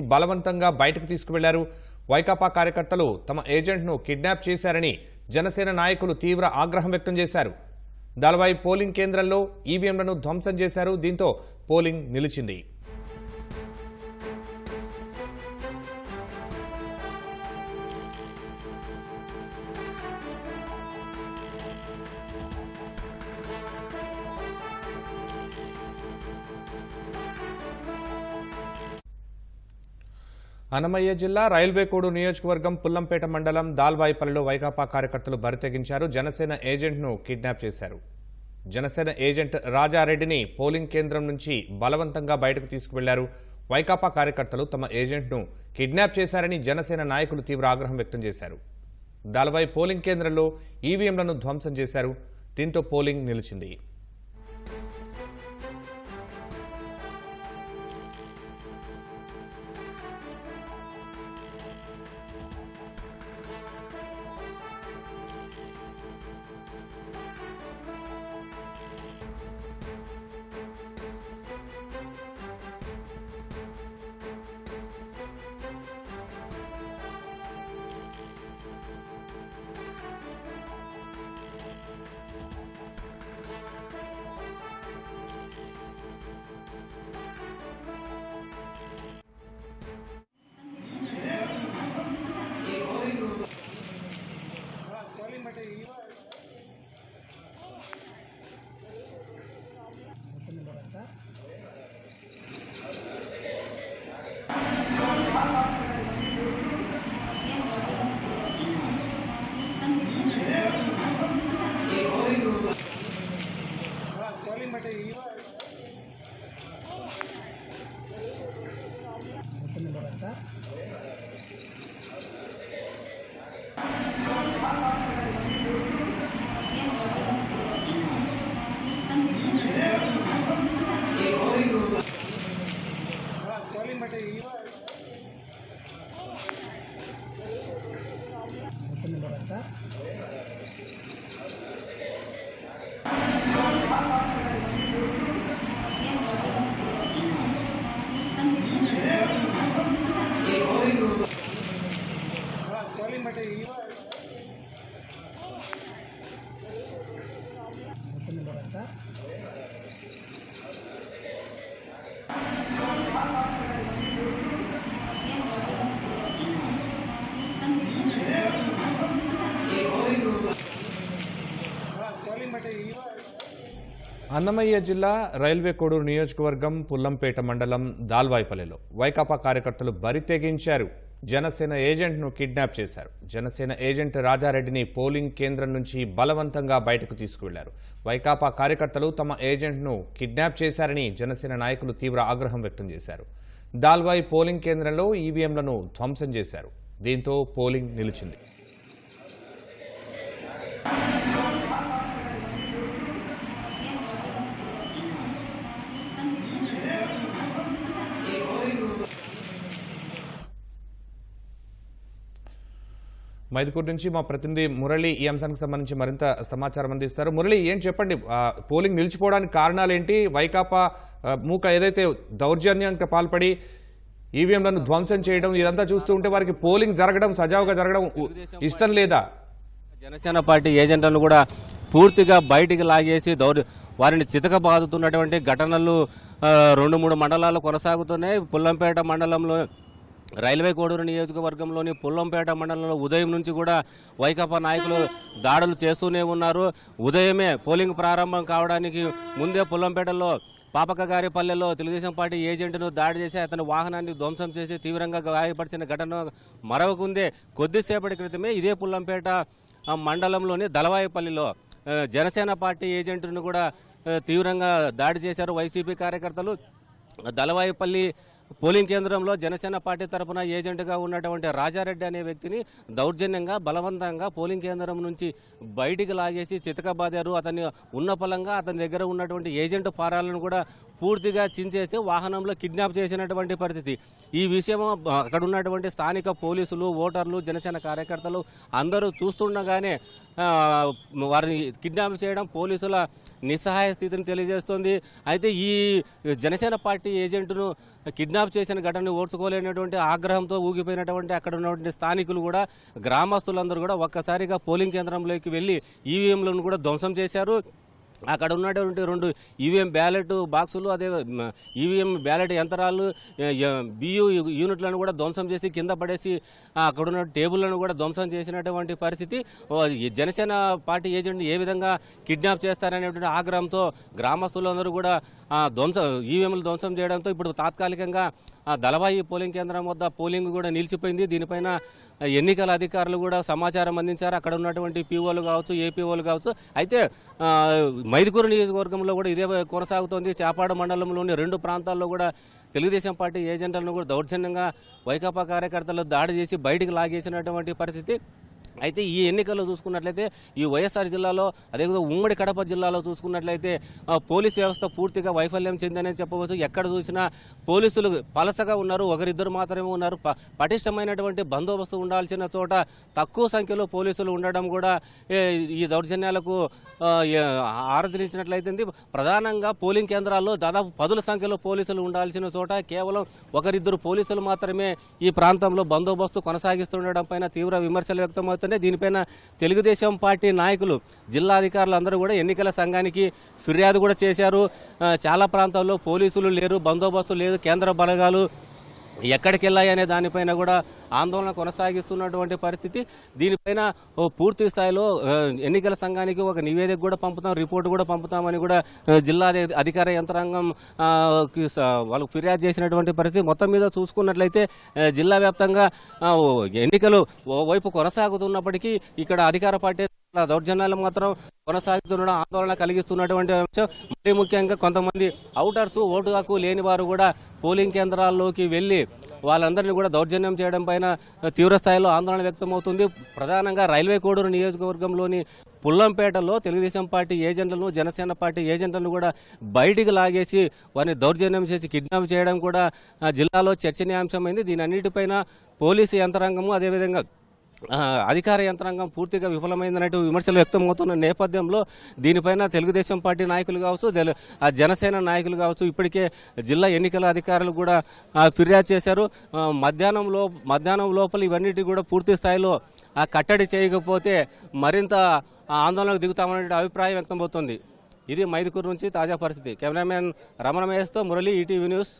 బలవంతంగా బయటకు తీసుకువెళ్ళారు. వైకాపా కార్యకర్తలు తమ ఏజెంట్ను కిడ్నాప్ చేశారని జనసేన నాయకులు తీవ్ర ఆగ్రహం వ్యక్తం చేశారు. దళవాయి పోలింగ్ కేంద్రంలో ఈవీఎంలను ధ్వంసం చేశారు. దీంతో పోలింగ్ నిలిచింది. అన్నమయ్య జిల్లా రైల్వేకోడు నియోజకవర్గం పుల్లంపేట మండలం దాల్బాయిపల్లిలో వైకాపా కార్యకర్తలు బరితెగించారు. జనసేన ఏజెంట్ను కిడ్నాప్ చేశారు. జనసేన ఏజెంట్ రాజారెడ్డిని పోలింగ్ కేంద్రం నుంచి బలవంతంగా బయటకు తీసుకువెళ్ళారు. వైకాపా కార్యకర్తలు తమ ఏజెంట్ను కిడ్నాప్ చేశారని జనసేన నాయకులు తీవ్ర ఆగ్రహం వ్యక్తం చేశారు. దాల్బాయి పోలింగ్ కేంద్రంలో ఈవీఎంలను ధ్వంసం చేశారు. దీంతో పోలింగ్ నిలిచింది. అన్నమయ్య జిల్లా రైల్వే కోడూరు నియోజకవర్గం పుల్లంపేట మండలం దాల్వాయిపల్లెలో వైకాపా కార్యకర్తలు బరి తెగించారు. జనసేన ఏజెంట్ను కిడ్నాప్ చేశారు. జనసేన ఏజెంట్ రాజారెడ్డిని పోలింగ్ కేంద్రం నుంచి బలవంతంగా బయటకు తీసుకువెళ్ళారు. వైకాపా కార్యకర్తలు తమ ఏజెంట్ను కిడ్నాప్ చేశారని జనసేన నాయకులు తీవ్ర ఆగ్రహం వ్యక్తం చేశారు. దాల్వాయి పోలింగ్ కేంద్రంలో ఈవీఎంలను ధ్వంసం చేశారు. దీంతో పోలింగ్ నిలిచింది. మైదుకూరు నుంచి మా ప్రతినిధి మురళి ఈ అంశానికి సంబంధించి మరింత సమాచారం అందిస్తారు. మురళి ఏం చెప్పండి? పోలింగ్ నిలిచిపోవడానికి కారణాలు ఏంటి వైకాపా మూక ఏదైతే దౌర్జన్యానికి పాల్పడి ఈవీఎంలను ధ్వంసం చేయడం ఇదంతా చూస్తూ ఉంటే వారికి పోలింగ్ జరగడం సజావుగా జరగడం ఇష్టం లేదా? జనసేన పార్టీ ఏజెంట్లను కూడా పూర్తిగా బయటికి లాగేసి దౌర్ వారిని చితక బాదుతున్నటువంటి ఘటనలు రెండు మూడు మండలాలు కొనసాగుతున్నాయి. పుల్లంపేట మండలంలో రైల్వే కోడూరు నియోజకవర్గంలోని పుల్లంపేట మండలంలో ఉదయం నుంచి కూడా వైకాపా నాయకులు దాడులు చేస్తూనే ఉన్నారు. ఉదయమే పోలింగ్ ప్రారంభం కావడానికి ముందే పుల్లంపేటలో పాపక పల్లెలో తెలుగుదేశం పార్టీ ఏజెంట్ను దాడి చేసి అతని వాహనాన్ని ధ్వంసం చేసి తీవ్రంగా గాయపరిచిన ఘటన మరవకుందే కొద్దిసేపటి క్రితమే ఇదే పుల్లంపేట మండలంలోని దళవాయిపల్లిలో జనసేన పార్టీ ఏజెంట్ను కూడా తీవ్రంగా దాడి చేశారు. వైసీపీ కార్యకర్తలు దళవాయిపల్లి పోలింగ్ కేంద్రంలో జనసేన పార్టీ తరపున ఏజెంట్గా ఉన్నటువంటి రాజారెడ్డి అనే వ్యక్తిని దౌర్జన్యంగా బలవంతంగా పోలింగ్ కేంద్రం నుంచి బయటికి లాగేసి చితకబాదారు. అతని ఉన్న పలంగా అతని దగ్గర ఉన్నటువంటి ఏజెంట్ ఫారాలను కూడా పూర్తిగా చించేసి వాహనంలో కిడ్నాప్ చేసినటువంటి పరిస్థితి. ఈ విషయం అక్కడ ఉన్నటువంటి స్థానిక పోలీసులు ఓటర్లు జనసేన కార్యకర్తలు అందరూ చూస్తుండగానే వారిని కిడ్నాప్ చేయడం పోలీసుల నిస్సహాయ స్థితిని తెలియజేస్తోంది. అయితే ఈ జనసేన పార్టీ ఏజెంట్ను కిడ్నాప్ చేసిన ఘటనను ఓర్చుకోలేనటువంటి ఆగ్రహంతో ఊగిపోయినటువంటి అక్కడ ఉన్నటువంటి స్థానికులు కూడా గ్రామస్తులందరూ కూడా ఒక్కసారిగా పోలింగ్ కేంద్రంలోకి వెళ్ళి ఈవీఎంలను కూడా ధ్వంసం చేశారు. అక్కడ ఉన్నటువంటి రెండు ఈవీఎం బ్యాలెట్ బాక్సులు అదే ఈవీఎం బ్యాలెట్ యంత్రాలు బియు యూనిట్లను కూడా ధ్వంసం చేసి కింద పడేసి అక్కడ ఉన్న టేబుల్లను కూడా ధ్వంసం చేసినటువంటి పరిస్థితి. జనసేన పార్టీ ఏజెంట్ ఏ విధంగా కిడ్నాప్ చేస్తారనేటువంటి ఆగ్రహంతో గ్రామస్తులందరూ కూడా ధ్వంసం ఈవీఎంలు ధ్వంసం చేయడంతో ఇప్పుడు తాత్కాలికంగా ఆ దళవాయి పోలింగ్ కేంద్రం వద్ద పోలింగ్ కూడా నిలిచిపోయింది. దీనిపైన ఎన్నికల అధికారులు కూడా సమాచారం అందించారు. అక్కడ ఉన్నటువంటి పీఓలు కావచ్చు ఏపీఓలు కావచ్చు. అయితే మైదుకూరు నియోజకవర్గంలో కూడా ఇదే కొనసాగుతోంది. చేపాడు మండలంలోని రెండు ప్రాంతాల్లో కూడా తెలుగుదేశం పార్టీ ఏజెంట్లను కూడా దౌర్జన్యంగా వైకాపా కార్యకర్తలు దాడి చేసి బయటికి లాగేసినటువంటి పరిస్థితి. అయితే ఈ ఎన్నికల్లో చూసుకున్నట్లయితే ఈ వైఎస్ఆర్ జిల్లాలో అదేవిధంగా ఉమ్మడి కడప జిల్లాలో చూసుకున్నట్లయితే పోలీస్ వ్యవస్థ పూర్తిగా వైఫల్యం చెందనే చెప్పవచ్చు. ఎక్కడ చూసినా పోలీసులు పలసగా ఉన్నారు ఒకరిద్దరు మాత్రమే ఉన్నారు. ప- పటిష్టమైనటువంటి బందోబస్తు ఉండాల్సిన చోట తక్కువ సంఖ్యలో పోలీసులు ఉండడం కూడా ఈ దౌర్జన్యాలకు ఆరాధించినట్లయితే ప్రధానంగా పోలింగ్ కేంద్రాల్లో దాదాపు పదుల సంఖ్యలో పోలీసులు ఉండాల్సిన చోట కేవలం ఒకరిద్దరు పోలీసులు మాత్రమే ఈ ప్రాంతంలో బందోబస్తు కొనసాగిస్తుండడం పైన తీవ్ర విమర్శలు వ్యక్తమవుతున్నాయి. దీనిపైన తెలుగుదేశం పార్టీ నాయకులు జిల్లా అధికారులు అందరూ కూడా ఎన్నికల సంఘానికి ఫిర్యాదు కూడా చేశారు. చాలా ప్రాంతాల్లో పోలీసులు లేరు బందోబస్తు లేదు కేంద్ర బలగాలు ఎక్కడికి వెళ్ళాయి అనే దానిపైన కూడా ఆందోళన కొనసాగిస్తున్నటువంటి పరిస్థితి. దీనిపైన ఓ పూర్తి స్థాయిలో ఎన్నికల సంఘానికి ఒక నివేదిక కూడా పంపుతాం రిపోర్ట్ కూడా పంపుతామని కూడా జిల్లా అధికార యంత్రాంగం వాళ్ళకు ఫిర్యాదు చేసినటువంటి పరిస్థితి. మొత్తం మీద చూసుకున్నట్లయితే జిల్లా వ్యాప్తంగా ఎన్నికలు ఓవైపు కొనసాగుతున్నప్పటికీ ఇక్కడ అధికార పార్టీ దౌర్జన్యాలు మాత్రం కొనసాగుతుండడం ఆందోళన కలిగిస్తున్నటువంటి అంశం. మరీ ముఖ్యంగా కొంతమంది అవుటర్స్ ఓటు హక్కు లేని వారు కూడా పోలింగ్ కేంద్రాల్లోకి వెళ్ళి వాళ్ళందరినీ కూడా దౌర్జన్యం చేయడం పైన తీవ్రస్థాయిలో ఆందోళన వ్యక్తమవుతుంది. ప్రధానంగా రైల్వే కోడూరు నియోజకవర్గంలోని పుల్లంపేటలో తెలుగుదేశం పార్టీ ఏజెంట్లను జనసేన పార్టీ ఏజెంట్లను కూడా బయటికి లాగేసి వారిని దౌర్జన్యం చేసి కిడ్నాప్ చేయడం కూడా జిల్లాలో చర్చనీయాంశమైంది. దీని అన్నిటిపైన పోలీసు యంత్రాంగము అదేవిధంగా అధికార యంత్రాంగం పూర్తిగా విఫలమైందనే విమర్శలు వ్యక్తమవుతున్న నేపథ్యంలో దీనిపైన తెలుగుదేశం పార్టీ నాయకులు కావచ్చు జనసేన నాయకులు కావచ్చు ఇప్పటికే జిల్లా ఎన్నికల అధికారులు కూడా ఫిర్యాదు చేశారు. మధ్యాహ్నంలో మధ్యాహ్నం లో మధ్యాహ్నం లోపల ఇవన్నిటి కూడా పూర్తి స్థాయిలో ఆ కట్టడి చేయకపోతే మరింత ఆందోళనకు దిగుతామనే అభిప్రాయం వ్యక్తమవుతుంది. ఇది మైదుకూరు నుంచి తాజా పరిస్థితి. కెమెరామెన్ రమణ మహేష్తో మురళి ఈటీవీ న్యూస్.